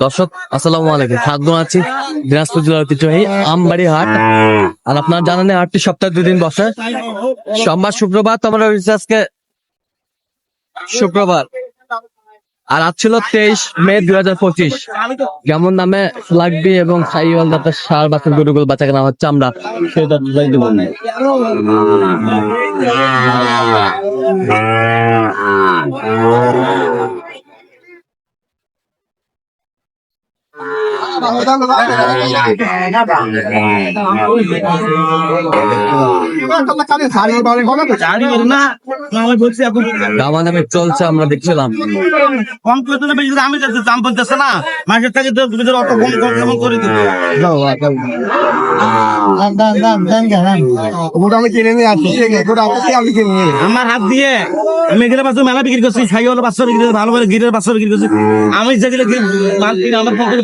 দর্শক আসসালামু আলাইকুম স্বাগত আছি দিনাজপুর জেলার ঐতিহ্যবাহী আমবাড়ি হাট আর আপনারা জানেন হাটটি সপ্তাহে দুই দিন বসে সোমবার শুক্রবার তো আমরা আজকে শুক্রবার আর আজ ছিল তেইশ মে দুই হাজার পঁচিশ যেমন নামে লাগবি এবং সাইওয়াল দাঁতের সার বাছুর গরুগুলো কেনা হচ্ছে আমরা দাঁত দামা চলছে আমরা দেখছিলাম কম করতে না আমি যাচ্ছি দাম বলতেছে না মাসের থেকে তো অত কম কম করে দিবে ওটা আমি কিনে নিয়ে আসছি ঠিক আছে ওটা আমাকে আমি কিনে নিয়ে আমার হাত দিয়ে আমি এগুলো বাচ্চা মেলা বিক্রি করছি ছাই হলো বাচ্চা বিক্রি করছি ভালো গিরের বাচ্চা বিক্রি করছি। আমি যেগুলো মাল কিনে আমার পক্ষে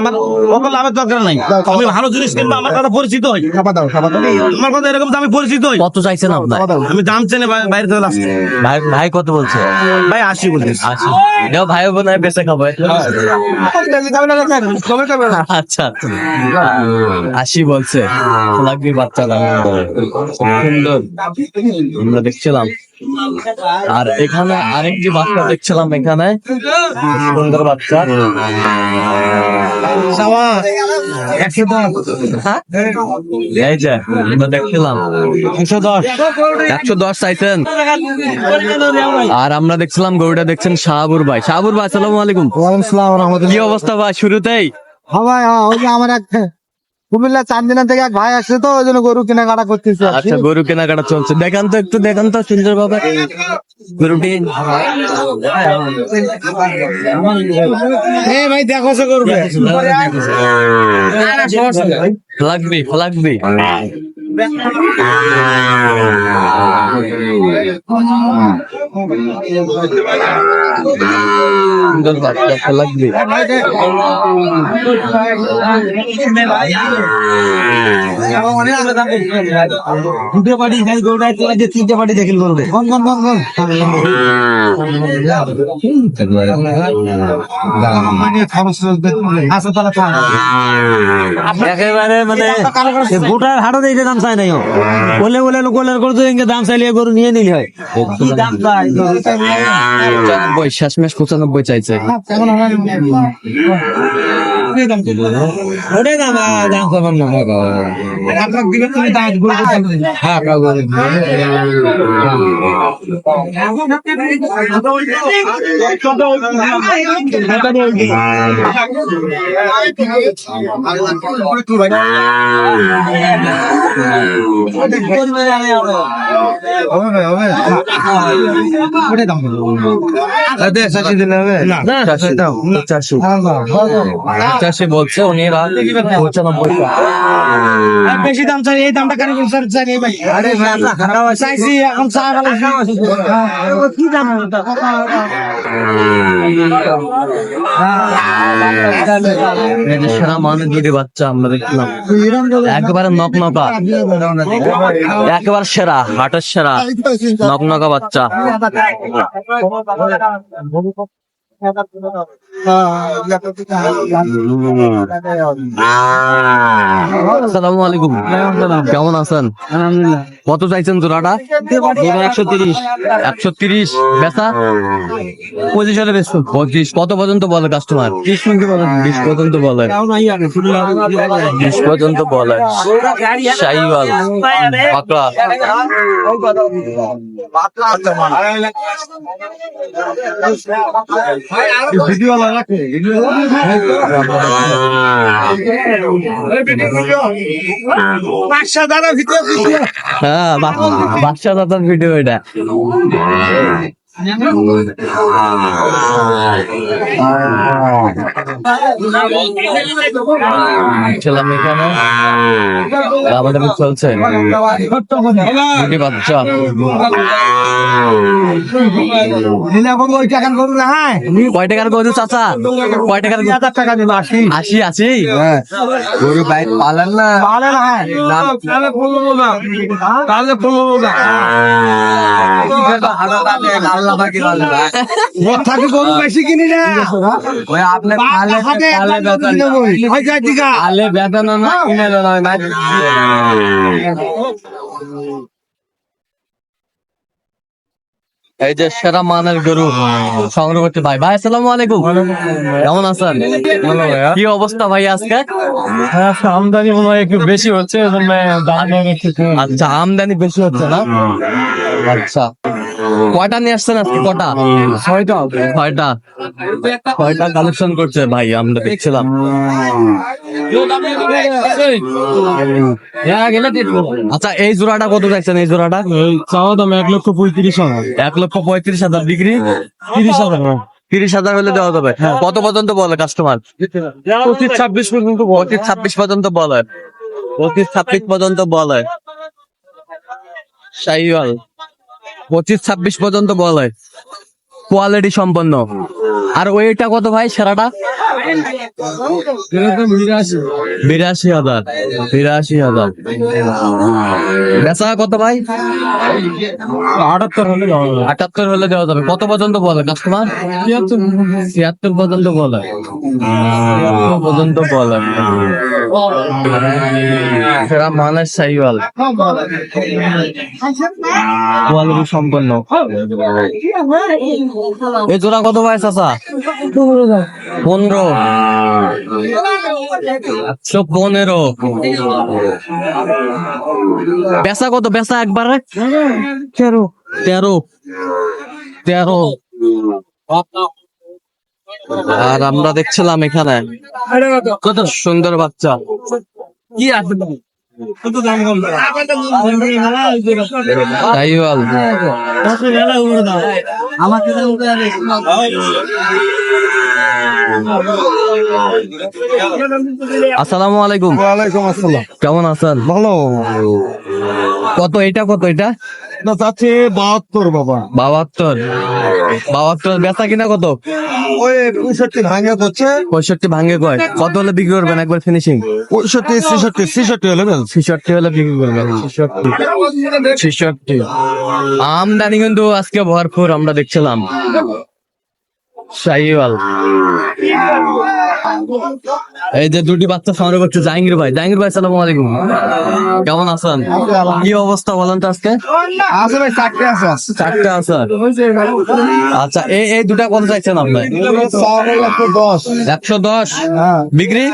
আমার সকল লাভের দরকার নাই। আমি ভালো জিনিস কিনবো আমার কথা পরিচিত হই। খাবার দাও খাবার আমার কথা এরকম আমি পরিচিত হই। কত চাইছেন আপনার আমি দাম চেনে বাইরে থেকে আসছি। ভাই ভাই কত বলছে? ভাই আসি আচ্ছা এটাও ভাই বোন বেঁচে খাব। আচ্ছা। আশি বলছে। লাগবে বাচ্চারা। সুন্দর। আমরা দেখছিলাম। আর এখানে আরেক যে বাচ্চা দেখছিলাম এখানে সুন্দর বাচ্চা। একশো দশ। হ্যাঁ? এই যে আমরা দেখছিলাম। একশো দশ। একশো দশ চাইছেন আর আমরা দেখছিলাম গরুটা দেখছেন শাহাবুর ভাই। শাহাবুর ভাই আসসালামু আলাইকুম। কি অবস্থা ভাই শুরুতেই? হ্যাঁ ভাই হ্যাঁ আমার এক কুমিল্লা চান্দিনা থেকে এক ভাই আসছে তো ওই জন্য গরু কেনাকাটা করতেছে আচ্ছা গরু কেনাকাটা চলছে। দেখান তো একটু দেখান তো সুন্দর ভাবে গরুটি ভাই দেখো সে করবে লাগবে লাগবে। সুন্দর বাচ্চা লাগবে দুটো তোলা যে তিনটে দেখিল করবে একেবারে মানে গোটার হাটও দাম চাই নাই। বলে বলে করতো দাম চাইলে গরু নিয়ে নিলি হয়। কি দাম চাই পঁচানব্বই শেষমেশ পঁচানব্বই চাইছে। চাই দাম আহ, দাম করবেন না আপনার দিবেন তুমি দাম গরু হ্যাঁ পঁচাশি পঁচাশি বলছে উনি রাত বেশি দাম চাই এই দামটা কেন চাই এই ভাই আরে চাইছি এখন চা ভালো কি দাম সেরা মানুষ দুটি বাচ্চা আমরা দেখলাম একেবারে নক নকা একেবারে সেরা হাটের সেরা নক নকা বাচ্চা আসসালামু আলাইকুম। কেমন আছেন? কত চাইছেন জোড়াটা? একশো তিরিশ। একশো তিরিশ। বেচা? পঁচিশ হলে বেশ পঁচিশ। কত পর্যন্ত বলে কাস্টমার বিশ পর্যন্ত বলেন বিশ পর্যন্ত বলে। শাহিওয়াল। পাকড়া। হ্যাঁ বাদশা দাদার ভিডিও এটা ছিলাম এখানে। আমাদের চলছে দুটি বাচ্চা ওই টাকার গরু না হ্যাঁ কয় টাকার গরু চাচা? কয় টাকার টাকা দিল আশি আশি? আশি গরু বাইক পালেন না। পালেন হ্যাঁ তাহলে পনেরো দাম তাহলে পনেরো দাম আল্লাহ থাকি গরু বেশি কিনি না। ওই আপনি পালেন আলে বেতন না কিনে না এই যে সেরা মানের গরু সংগ্রহ করতে ভাই। ভাই আসসালামু আলাইকুম। কেমন আছেন? কি অবস্থা ভাই আজকে? আমদানি মনে হয় একটু বেশি হচ্ছে আচ্ছা আমদানি বেশি হচ্ছে না? আচ্ছা। কয়টা নিয়ে আসছেন আজকে? কটা? ছয়টা। ছয়টা। ছয়টা কালেকশন করছে ভাই আমরা দেখছিলাম। আচ্ছা এই জোড়াটা কত চাইছেন? এই জোড়াটা? চাওয়া দাম এক লক্ষ পঁয়ত্রিশ হাজার। এক লক্ষ পঁয়ত্রিশ হাজার ডিগ্রি তিরিশ হাজার তিরিশ হাজার হলে দেওয়া যাবে। কত পর্যন্ত বলে কাস্টমার পঁচিশ ছাব্বিশ পর্যন্ত পঁচিশ ছাব্বিশ পর্যন্ত বলে। পঁচিশ ছাব্বিশ পর্যন্ত বলে। শাহিওয়াল। পঁচিশ ছাব্বিশ পর্যন্ত বলে কোয়ালিটি সম্পন্ন। আর ওইটা কত ভাই? সেরাটা? বিরাশি হাজার বিরাশি হাজার। বেচা কত ভাই? আটাত্তর হলে আটাত্তর হলে দেওয়া যাবে। কত পর্যন্ত বলে কাস্টমার ছিয়াত্তর। পর্যন্ত বলে। পর্যন্ত বলে। সেরা মানের সাইওয়াল। কোয়ালিটি সম্পন্ন। এই জোড়া কত ভাই চাচা? পনেরো। পনেরো। বেচা কত? বেচা একবারে? তেরো। তেরো। তেরো। আর আমরা দেখছিলাম এখানে কত সুন্দর বাচ্চা। কি আছে? সাইওয়াল আসসালামু আলাইকুম। ওয়ালাইকুম আসসালাম। কেমন আছেন? ভালো। কত এটা কত এটা? চাচ্ছে বাহাত্তর বাবা। বাহাত্তর? বাহাত্তর বেচা কিনা কত? ওই পঁয়ষট্টি ভাঙে হচ্ছে পঁয়ষট্টি ভাঙে কয়? কত হলে বিক্রি করবেন একবার ফিনিশিং পঁয়ষট্টি ছেষট্টি ছেষট্টি হলে ছিষট্টি হলে বিক্রি করবেন। ছিষট্টি। ছিষট্টি। আমদানি কিন্তু আজকে ভরপুর আমরা দেখছিলাম। শাহিওয়াল এই যে দুটি বাচ্চা সংগ্রহ করছে জাহাঙ্গীর ভাই। জাহাঙ্গীর ভাই সালাম আলাইকুম। কেমন আছেন? কি অবস্থা বলেন তো আজকে? আছে ভাই চারটে আছে। চারটে আছে। আচ্ছা এই এই দুটা কত চাইছেন আপনি? একশো দশ। বিক্রি?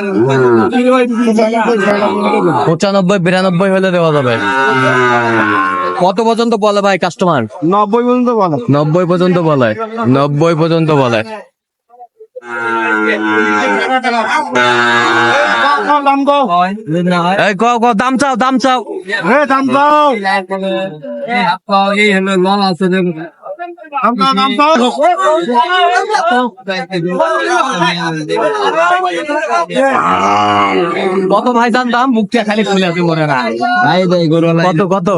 পঁচানব্বই বিরানব্বই হলে দেওয়া যাবে। কত পর্যন্ত বলে ভাই কাস্টমার? নব্বই পর্যন্ত বলে। নব্বই পর্যন্ত বলে। নব্বই পর্যন্ত বলে। দাম কো এই ক ক দাম চাও দাম চাও হে দাম দাও দাম দাও দাম দাও কত ভাই দাম দাম মুখটা খালি খুলে আছে মনে না কত কত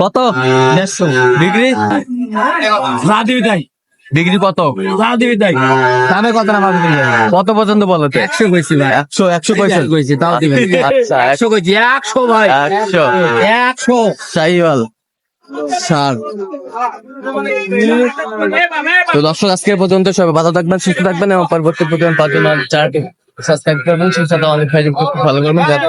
কত দেড়শো ডিগ্রি যা দিবি তাই ডিগ্রি কত? দিবি তাই। দামে কত না মাঝে কত পর্যন্ত বলো একশো কইছি ভাই। একশো একশো কইছেন কইছি তাও দিবেন। আচ্ছা একশো কইছি একশো ভাই। একশো। একশো। সাইওয়াল। সার। তো দর্শক আজকে পর্যন্ত সবাই ভালো থাকবেন সুস্থ থাকবেন এবং পরবর্তী প্রতিদিন পাঁচ জন চারটি সাবস্ক্রাইব করবেন সেই সাথে অনেক ভালো করবেন যাতে